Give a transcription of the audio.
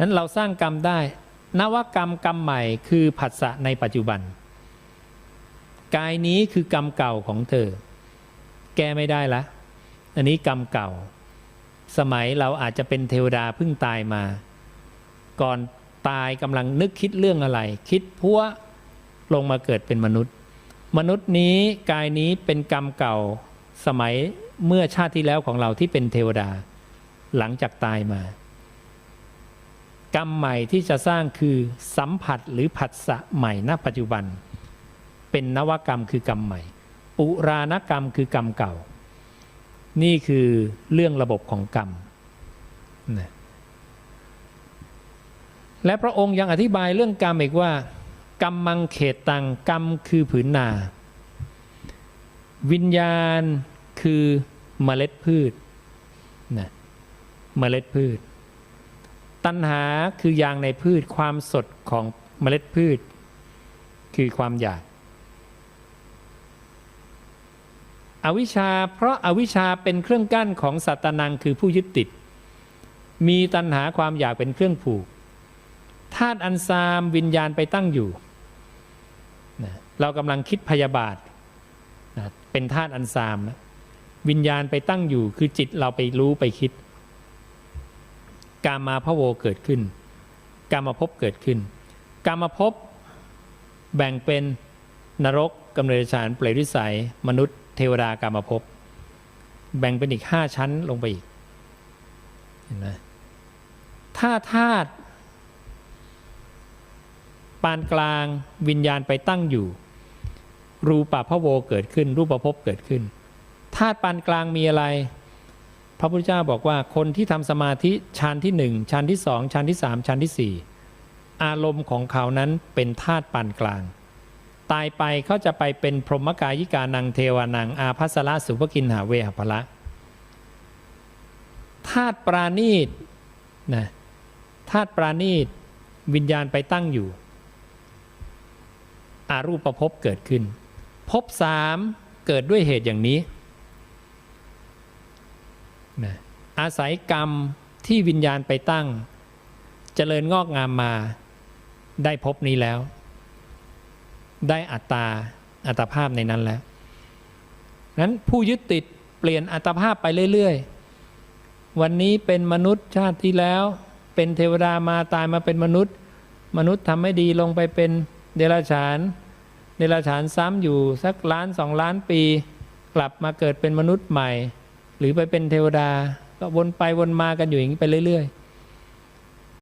นั้นเราสร้างกรรมได้ นวกรรมกรรมใหม่คือผัสสะในปัจจุบัน กายนี้คือกรรมเก่าของเธอ แก้ไม่ได้ละ อันนี้กรรมเก่า สมัยเราอาจจะเป็นเทวดาเพิ่งตายมา ก่อนตายกำลังนึกคิดเรื่องอะไร คิดพัวลงมาเกิดเป็นมนุษย์ มนุษย์นี้กายนี้เป็นกรรมเก่า สมัยเมื่อชาติที่แล้วของเราที่เป็นเทวดา หลังจากตายมา กรรมใหม่ที่จะสร้างคือสัมผัสหรือผัสสะใหม่ณปัจจุบัน เป็นนวกรรมคือกรรมใหม่ ปุรานกรรมคือกรรมเก่า นี่คือเรื่องระบบของกรรมนะและพระองค์ยังอธิบายเรื่องกรรมอีกว่า กรรมมังเขตตังกรรมคือผืนนา วิญญาณคือเมล็ดพืชนะเมล็ดพืช ตัณหาคือยางในพืชความสดของเมล็ดพืช คือความอยาก อวิชชาเพราะอาวิชชาเป็นเครื่องกั้นของสัตนังคือผู้ยึดติด มีตัณหาความอยากเป็นเครื่องผูกธาตุอันซามวิญญาณไปตั้งอยู่นะเรากำลังคิดพยาบาทนะเป็นธาตุอันซามนะวิญญาณไปตั้งอยู่คือจิตเราไปรู้ไปคิด กามาพะโวเกิดขึ้น กามาภพเกิดขึ้น กามาภพแบ่งเป็นนรกกำเนิดฌานเปรตวิสัย มนุษย์เทวดากามาภพแบ่งเป็นอีกห้าชั้นลงไปอีกเห็นไหมถ้าธาตุปานกลางวิญญาณไปตั้งอยู่ รูปะพะโวเกิดขึ้น รูปภพบเกิดขึ้นธาตุปานกลางมีอะไร พระพุทธเจ้าบอกว่าคนที่ทำสมาธิชั้นที่หนึ่งชั้นที่สองชั้นที่สามชั้นที่สี่อารมณ์ของเขานั้นเป็นธาตุปานกลาง ตายไปเขาจะไปเป็นพรหมกายิกานังเทวานังอาภัสระสุภกินหาเวหภละธาตุปราณีตนะธาตุปราณีตวิญญาณไปตั้งอยู่ อารูปภพเกิดขึ้นภพสามเกิดด้วยเหตุอย่างนี้ นะอาศัยกรรมที่วิญญาณไปตั้งเจริญงอกงามมาได้ภพนี้แล้ว ได้อัตตาอัตภาพในนั้นแล้วนั้นผู้ยึดติดเปลี่ยนอัตภาพไปเรื่อยๆ วันนี้เป็นมนุษย์ชาติที่แล้ว เป็นเทวดามาตายมาเป็นมนุษย์ มนุษย์ทำไม่ดีลงไปเป็นเดรัจฉานเดรัจฉานซ้ำอยู่สักล้านสองล้านปี กลับมาเกิดเป็นมนุษย์ใหม่ หรือไปเป็นเทวดา ก็วนไปวนมากันอยู่อย่างนี้ไปเรื่อย ๆ